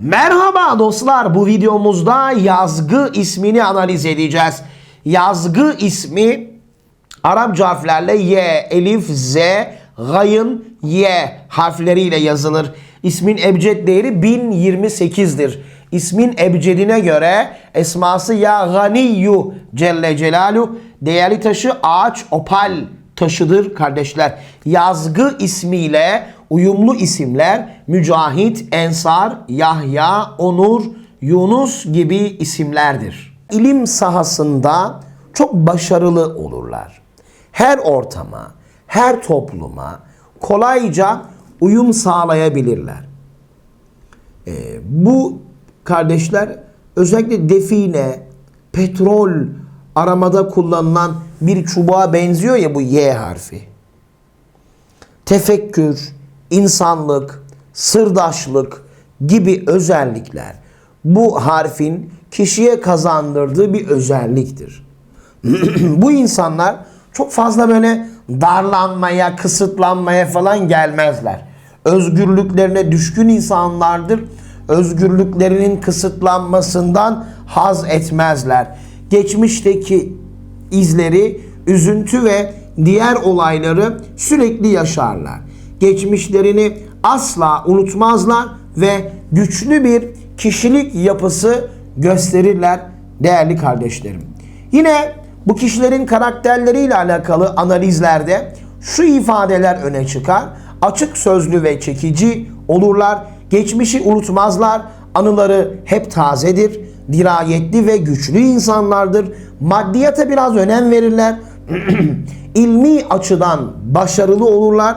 Merhaba dostlar bu videomuzda yazgı ismini analiz edeceğiz. Yazgı ismi Arapça harflerle Y, Elif, Z, Gayın, Y harfleriyle yazılır. İsmin ebced değeri 1028'dir. İsmin ebcedine göre esması ya Ganiyyu Celle Celaluhu değerli taşı ağaç opal taşıdır kardeşler. Yazgı ismiyle uyumlu isimler Mücahit, Ensar, Yahya, Onur, Yunus gibi isimlerdir. İlim sahasında çok başarılı olurlar. Her ortama, her topluma kolayca uyum sağlayabilirler. Ee, bu kardeşler özellikle define, petrol aramada kullanılan bir çubuğa benziyor ya bu Y harfi. Tefekkür, insanlık, sırdaşlık gibi özellikler bu harfin kişiye kazandırdığı bir özelliktir. bu insanlar çok fazla böyle darlanmaya, kısıtlanmaya falan gelmezler. Özgürlüklerine düşkün insanlardır. Özgürlüklerinin kısıtlanmasından haz etmezler. Geçmişteki izleri, üzüntü ve diğer olayları sürekli yaşarlar. Geçmişlerini asla unutmazlar ve güçlü bir kişilik yapısı gösterirler değerli kardeşlerim. Yine bu kişilerin karakterleriyle alakalı analizlerde şu ifadeler öne çıkar. Açık sözlü ve çekici olurlar. Geçmişi unutmazlar. Anıları hep tazedir. Dirayetli ve güçlü insanlardır. Maddiyata biraz önem verirler. İlmi açıdan başarılı olurlar.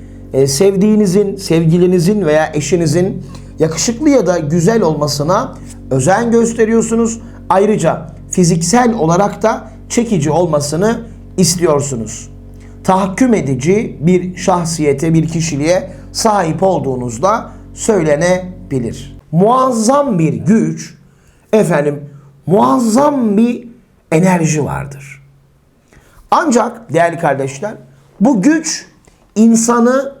Ee, sevdiğinizin, sevgilinizin veya eşinizin yakışıklı ya da güzel olmasına özen gösteriyorsunuz. Ayrıca fiziksel olarak da çekici olmasını istiyorsunuz. Tahakküm edici bir şahsiyete, bir kişiliğe sahip olduğunuzda söylenebilir. Muazzam bir güç, efendim muazzam bir enerji vardır. Ancak değerli kardeşler bu güç insanı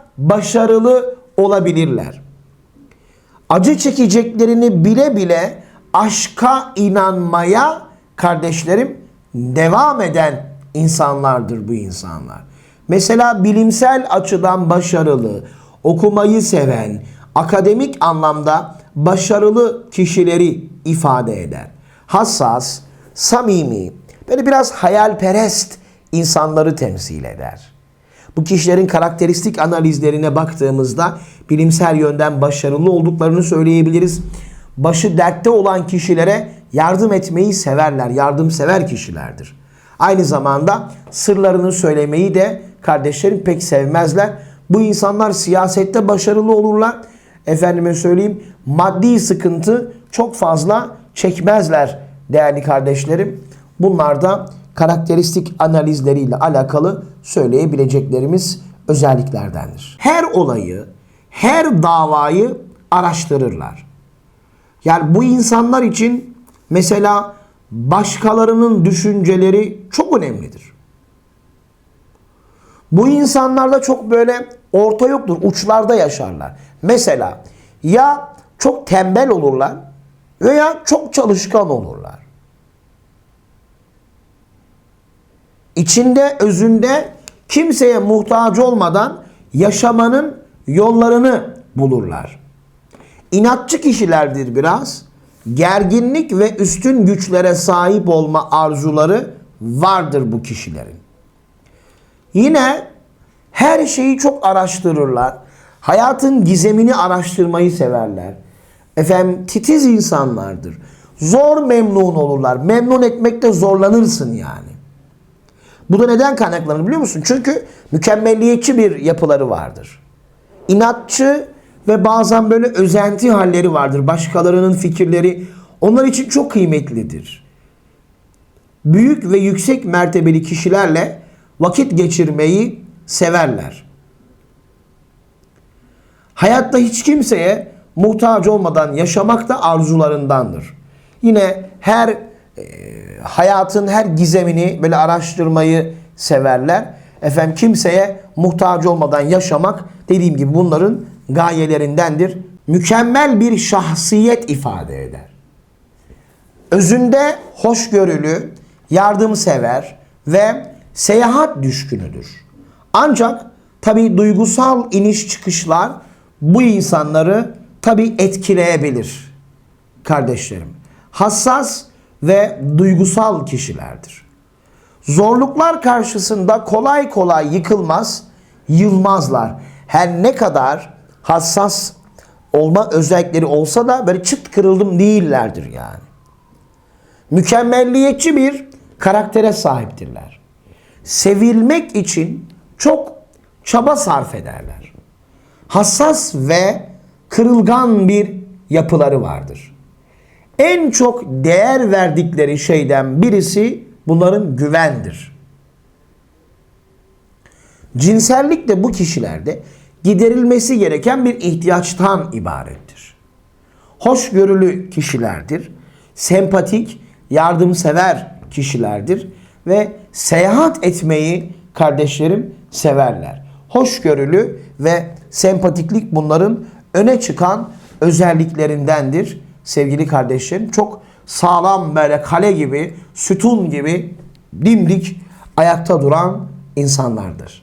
başarılı olabilirler. Acı çekeceklerini bile bile aşka inanmaya kardeşlerim devam eden insanlardır bu insanlar. Mesela bilimsel açıdan başarılı, okumayı seven, akademik anlamda başarılı kişileri ifade eder. Hassas, samimi, böyle biraz hayalperest insanları temsil eder. Bu kişilerin karakteristik analizlerine baktığımızda bilimsel yönden başarılı olduklarını söyleyebiliriz. Başı dertte olan kişilere yardım etmeyi severler, yardımsever kişilerdir. Aynı zamanda sırlarını söylemeyi de kardeşlerim pek sevmezler. Bu insanlar siyasette başarılı olurlar. Efendime söyleyeyim maddi sıkıntı çok fazla çekmezler değerli kardeşlerim. Bunlar da karakteristik analizleriyle alakalı söyleyebileceklerimiz özelliklerdendir. Her olayı, her davayı araştırırlar. Yani bu insanlar için mesela başkalarının düşünceleri çok önemlidir. Bu insanlarda çok böyle orta yoktur, uçlarda yaşarlar. Mesela ya çok tembel olurlar veya çok çalışkan olurlar. İçinde, özünde kimseye muhtaç olmadan yaşamanın yollarını bulurlar. İnatçı kişilerdir biraz. Gerginlik ve üstün güçlere sahip olma arzuları vardır bu kişilerin. Yine her şeyi çok araştırırlar. Hayatın gizemini araştırmayı severler. Efendim titiz insanlardır. Zor memnun olurlar. Memnun etmekte zorlanırsın yani. Bu da neden kaynaklanır biliyor musun? Çünkü mükemmelliyetçi bir yapıları vardır. İnatçı ve bazen böyle özenti halleri vardır. Başkalarının fikirleri onlar için çok kıymetlidir. Büyük ve yüksek mertebeli kişilerle vakit geçirmeyi severler. Hayatta hiç kimseye muhtaç olmadan yaşamak da arzularındandır. Yine her hayatın her gizemini böyle araştırmayı severler. Efendim kimseye muhtaç olmadan yaşamak dediğim gibi bunların gayelerindendir. Mükemmel bir şahsiyet ifade eder. Özünde hoşgörülü, yardımsever ve seyahat düşkünüdür. Ancak tabi duygusal iniş çıkışlar bu insanları tabi etkileyebilir kardeşlerim. Hassas ve duygusal kişilerdir. Zorluklar karşısında kolay kolay yıkılmaz, yılmazlar. Her ne kadar hassas olma özellikleri olsa da böyle çıt kırıldım değillerdir yani. Mükemmelliyetçi bir karaktere sahiptirler. Sevilmek için çok çaba sarf ederler. Hassas ve kırılgan bir yapıları vardır. En çok değer verdikleri şeyden birisi bunların güvendir. Cinsellik de bu kişilerde giderilmesi gereken bir ihtiyaçtan ibarettir. Hoşgörülü kişilerdir, sempatik, yardımsever kişilerdir ve seyahat etmeyi kardeşlerim severler. Hoşgörülü ve sempatiklik bunların öne çıkan özelliklerindendir sevgili kardeşlerim. Çok sağlam böyle kale gibi, sütun gibi dimdik ayakta duran insanlardır.